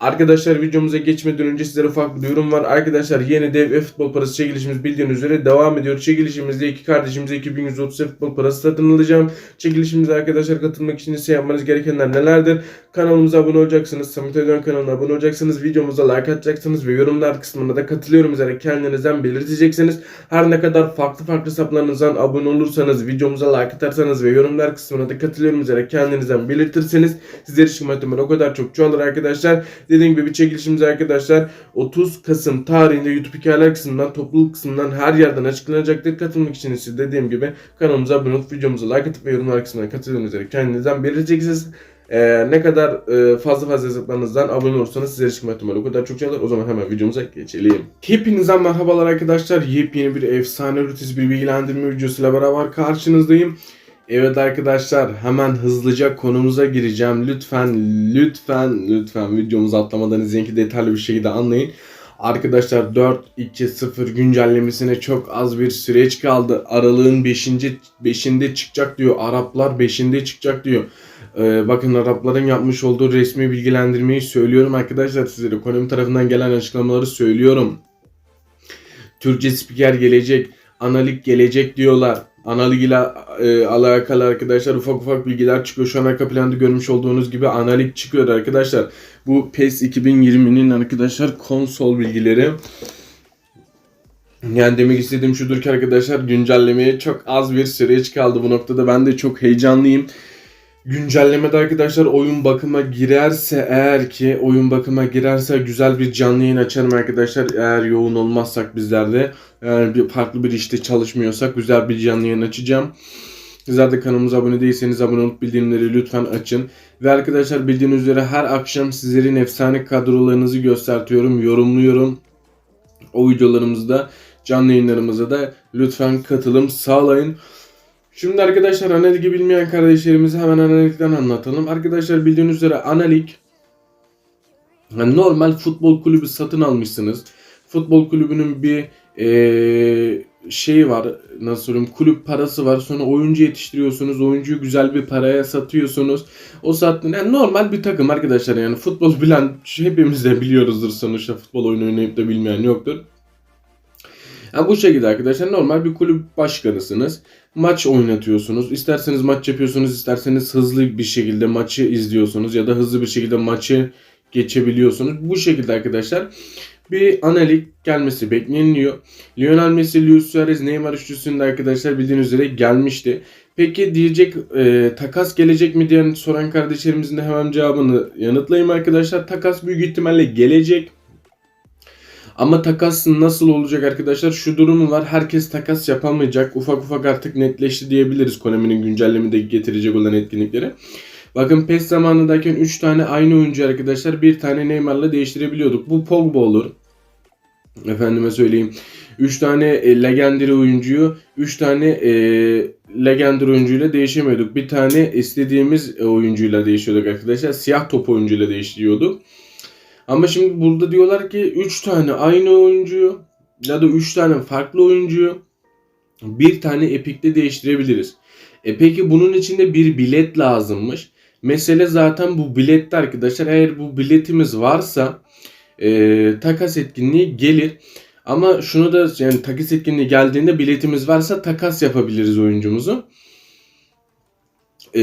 Arkadaşlar videomuza geçmeden önce sizlere ufak bir duyurum var. Arkadaşlar yeni dev ve futbol parası çekilişimiz bildiğiniz üzere devam ediyor. Çekilişimizde iki kardeşimize 2130 futbol parası satın alacağım. Çekilişimize arkadaşlar katılmak için ise yapmanız gerekenler nelerdir? Kanalımıza abone olacaksınız. Samet Ödön kanalına abone olacaksınız. Videomuza like atacaksınız ve yorumlar kısmına da katılıyorum üzere kendinizden belirteceksiniz. Her ne kadar farklı farklı hesaplarınızdan abone olursanız, videomuza like atarsanız ve yorumlar kısmına da katılıyorum üzere kendinizden belirtirseniz sizler için o kadar çok çoğalır arkadaşlar. Dediğim gibi bir çekilişimiz arkadaşlar 30 Kasım tarihinde YouTube hikayeler kısmından, topluluk kısmından her yerden açıklanacaktır. Katılmak için ise dediğim gibi kanalımıza abone olup videomuza like atıp ve yorumlar kısmına katılıyorum üzere kendinizden belirteceksiniz. Ee, ne kadar e, fazla fazla hesaplarınızdan abone olursanız sizlere çıkma ihtimali o kadar çok çalar. O zaman hemen videomuza geçelim. Hepinize merhabalar arkadaşlar. Yepyeni bir efsane ötesi bir bilgilendirme videosuyla beraber karşınızdayım. Evet arkadaşlar hemen hızlıca konumuza gireceğim. Lütfen lütfen lütfen videomuzu atlamadan izleyin ki detaylı bir şekilde anlayın. Arkadaşlar 4.2.0 güncellemesine çok az bir süreç kaldı. Aralığın 5. 5'inde çıkacak diyor. Araplar 5'inde çıkacak diyor. Ee, bakın Arapların yapmış olduğu resmi bilgilendirmeyi söylüyorum arkadaşlar sizlere. Konum tarafından gelen açıklamaları söylüyorum. Türkçe spiker gelecek, analik gelecek diyorlar. Analik ile e, alakalı arkadaşlar ufak ufak bilgiler çıkıyor. Şu an arka planda görmüş olduğunuz gibi analik çıkıyor arkadaşlar. Bu PES 2020'nin arkadaşlar konsol bilgileri. Yani demek istediğim şudur ki arkadaşlar güncellemeye çok az bir süreç kaldı bu noktada. Ben de çok heyecanlıyım. Güncellemede arkadaşlar oyun bakıma girerse eğer ki oyun bakıma girerse güzel bir canlı yayın açarım arkadaşlar. Eğer yoğun olmazsak bizler de eğer bir farklı bir işte çalışmıyorsak güzel bir canlı yayın açacağım. Sizler de kanalımıza abone değilseniz abone olup bildirimleri lütfen açın. Ve arkadaşlar bildiğiniz üzere her akşam sizlerin efsane kadrolarınızı göstertiyorum, yorumluyorum. O videolarımızda canlı yayınlarımıza da lütfen katılım sağlayın. Şimdi arkadaşlar analit'i bilmeyen kardeşlerimize hemen analit'ten anlatalım. Arkadaşlar bildiğiniz üzere analik yani normal futbol kulübü satın almışsınız. Futbol kulübünün bir eee şeyi var nasıl söyleyeyim kulüp parası var sonra oyuncu yetiştiriyorsunuz oyuncuyu güzel bir paraya satıyorsunuz o sattığın yani normal bir takım arkadaşlar yani futbol bilen hepimiz de biliyoruzdur sonuçta futbol oyunu oynayıp da bilmeyen yoktur. Yani bu şekilde arkadaşlar normal bir kulüp başkanısınız. Maç oynatıyorsunuz. İsterseniz maç yapıyorsunuz, isterseniz hızlı bir şekilde maçı izliyorsunuz ya da hızlı bir şekilde maçı geçebiliyorsunuz. Bu şekilde arkadaşlar bir analik gelmesi bekleniliyor. Lionel Messi, Luis Suarez, Neymar üçlüsünde arkadaşlar bildiğiniz üzere gelmişti. Peki diyecek e, takas gelecek mi diyen soran kardeşlerimizin de hemen cevabını yanıtlayayım arkadaşlar. Takas büyük ihtimalle gelecek. Ama takas nasıl olacak arkadaşlar? Şu durumu var. Herkes takas yapamayacak. Ufak ufak artık netleşti diyebiliriz Konami'nin güncellemede getirecek olan etkinlikleri. Bakın PES zamanındayken 3 tane aynı oyuncu arkadaşlar bir tane Neymar'la değiştirebiliyorduk. Bu Pogba olur. Efendime söyleyeyim. 3 tane e, legendary oyuncuyu 3 tane e, legendary oyuncuyla değişemiyorduk. Bir tane istediğimiz e, oyuncuyla değişiyorduk arkadaşlar. Siyah top oyuncuyla değiştiriyorduk. Ama şimdi burada diyorlar ki 3 tane aynı oyuncuyu ya da 3 tane farklı oyuncuyu bir tane Epic'te değiştirebiliriz. E peki bunun için de bir bilet lazımmış. Mesele zaten bu bilette arkadaşlar. Eğer bu biletimiz varsa e, takas etkinliği gelir. Ama şunu da yani takas etkinliği geldiğinde biletimiz varsa takas yapabiliriz oyuncumuzu. E,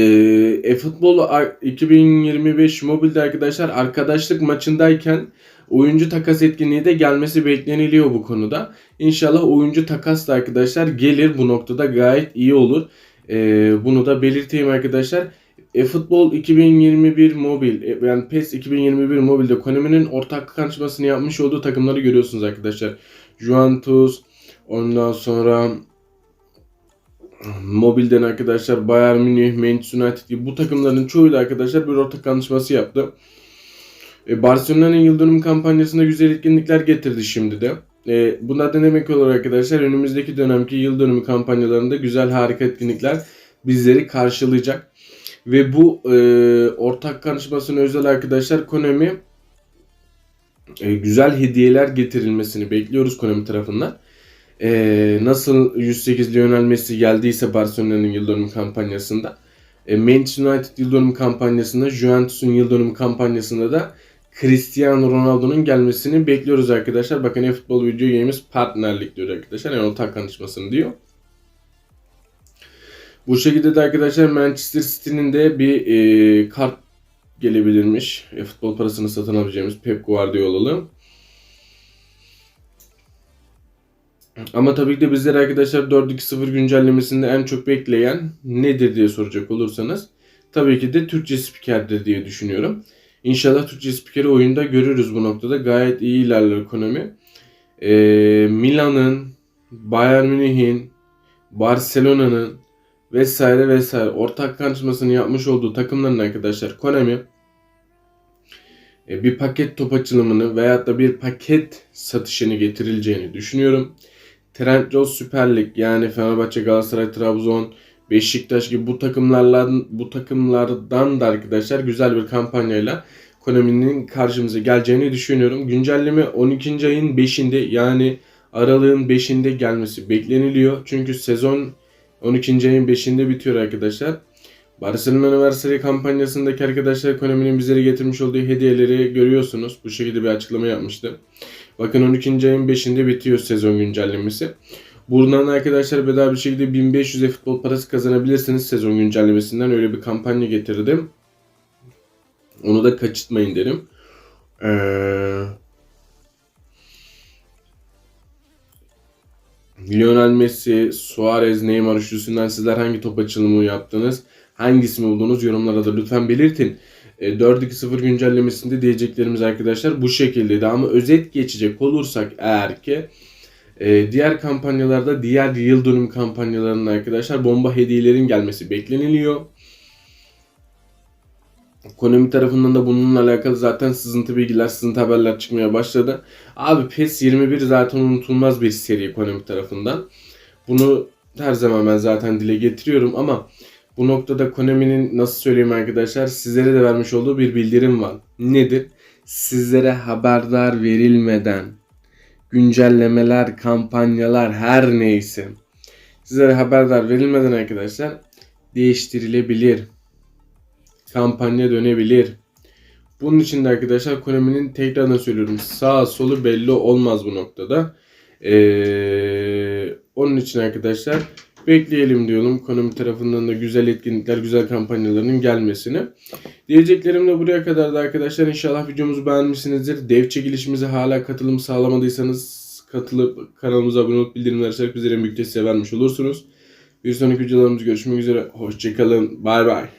e-futbol 2025 mobilde arkadaşlar arkadaşlık maçındayken oyuncu takas etkinliği de gelmesi bekleniliyor bu konuda. İnşallah oyuncu takas da arkadaşlar gelir bu noktada gayet iyi olur. E, bunu da belirteyim arkadaşlar. eFootball 2021 mobil e, yani PES 2021 mobilde Konami'nin ortak anlaşmasını yapmış olduğu takımları görüyorsunuz arkadaşlar. Juventus ondan sonra mobilden arkadaşlar Bayern Münih, Manchester United gibi bu takımların çoğuyla arkadaşlar bir ortak anlaşması yaptı. E, Barcelona'nın yıl dönümü kampanyasında güzel etkinlikler getirdi şimdi de. E, bunlar da demek olur arkadaşlar? Önümüzdeki dönemki yıl dönümü kampanyalarında güzel harika etkinlikler bizleri karşılayacak. Ve bu e, ortak konuşmasına özel arkadaşlar Konami e, güzel hediyeler getirilmesini bekliyoruz Konami tarafından. E, nasıl 108 Lionel Messi geldiyse Barcelona'nın yıl dönümü kampanyasında. E, Manchester United yıl dönümü kampanyasında, Juventus'un yıl dönümü kampanyasında da Cristiano Ronaldo'nun gelmesini bekliyoruz arkadaşlar. Bakın e-futbol video games partnerlik diyor arkadaşlar. Yani ortak anlaşmasını diyor. Bu şekilde de arkadaşlar Manchester City'nin de bir e, kart gelebilirmiş. E, futbol parasını satın alabileceğimiz Pep Guardiola'lı. Ama tabii ki de bizler arkadaşlar 4-2-0 güncellemesinde en çok bekleyen nedir diye soracak olursanız tabii ki de Türkçe spikerdir diye düşünüyorum. İnşallah Türkçe spikeri oyunda görürüz bu noktada. Gayet iyi ilerler ekonomi. Ee, Milan'ın, Bayern Münih'in, Barcelona'nın vesaire vesaire ortak anlaşmasını yapmış olduğu takımların arkadaşlar Konami e, bir paket top açılımını veyahut da bir paket satışını getirileceğini düşünüyorum. Trendyol Süper Lig yani Fenerbahçe, Galatasaray, Trabzon, Beşiktaş gibi bu takımlarla bu takımlardan da arkadaşlar güzel bir kampanyayla Konami'nin karşımıza geleceğini düşünüyorum. Güncelleme 12. ayın 5'inde yani aralığın 5'inde gelmesi bekleniliyor. Çünkü sezon 12. ayın 5'inde bitiyor arkadaşlar. Barcelona Anniversary kampanyasındaki arkadaşlar Konami'nin bizlere getirmiş olduğu hediyeleri görüyorsunuz. Bu şekilde bir açıklama yapmıştı. Bakın 12. ayın 5'inde bitiyor sezon güncellemesi. Buradan arkadaşlar bedava bir şekilde 1500 futbol parası kazanabilirsiniz sezon güncellemesinden. Öyle bir kampanya getirdim. Onu da kaçırtmayın derim. Ee, Lionel Messi, Suarez, Neymar üçlüsünden sizler hangi top açılımı yaptınız? Hangisini buldunuz? Yorumlara da lütfen belirtin. E, 4-2-0 güncellemesinde diyeceklerimiz arkadaşlar bu şekildeydi. Ama özet geçecek olursak eğer ki e, diğer kampanyalarda diğer yıl dönüm kampanyalarının arkadaşlar bomba hediyelerin gelmesi bekleniliyor. Konami tarafından da bununla alakalı zaten sızıntı bilgiler, sızıntı haberler çıkmaya başladı. Abi PES 21 zaten unutulmaz bir seri Konami tarafından. Bunu her zaman ben zaten dile getiriyorum ama bu noktada Konami'nin nasıl söyleyeyim arkadaşlar sizlere de vermiş olduğu bir bildirim var. Nedir? Sizlere haberdar verilmeden güncellemeler, kampanyalar her neyse sizlere haberdar verilmeden arkadaşlar değiştirilebilir. Kampanya dönebilir. Bunun için de arkadaşlar Konami'nin tekrardan söylüyorum sağ solu belli olmaz bu noktada. Ee, onun için arkadaşlar bekleyelim diyorum. Konami tarafından da güzel etkinlikler, güzel kampanyaların gelmesini. Diyeceklerim de buraya kadar da arkadaşlar. İnşallah videomuzu beğenmişsinizdir. Dev çekilişimize hala katılım sağlamadıysanız katılıp kanalımıza abone olup bildirimler açarak bizlere en büyük desteği vermiş olursunuz. Bir sonraki videolarımızda görüşmek üzere. Hoşçakalın. Bay bay.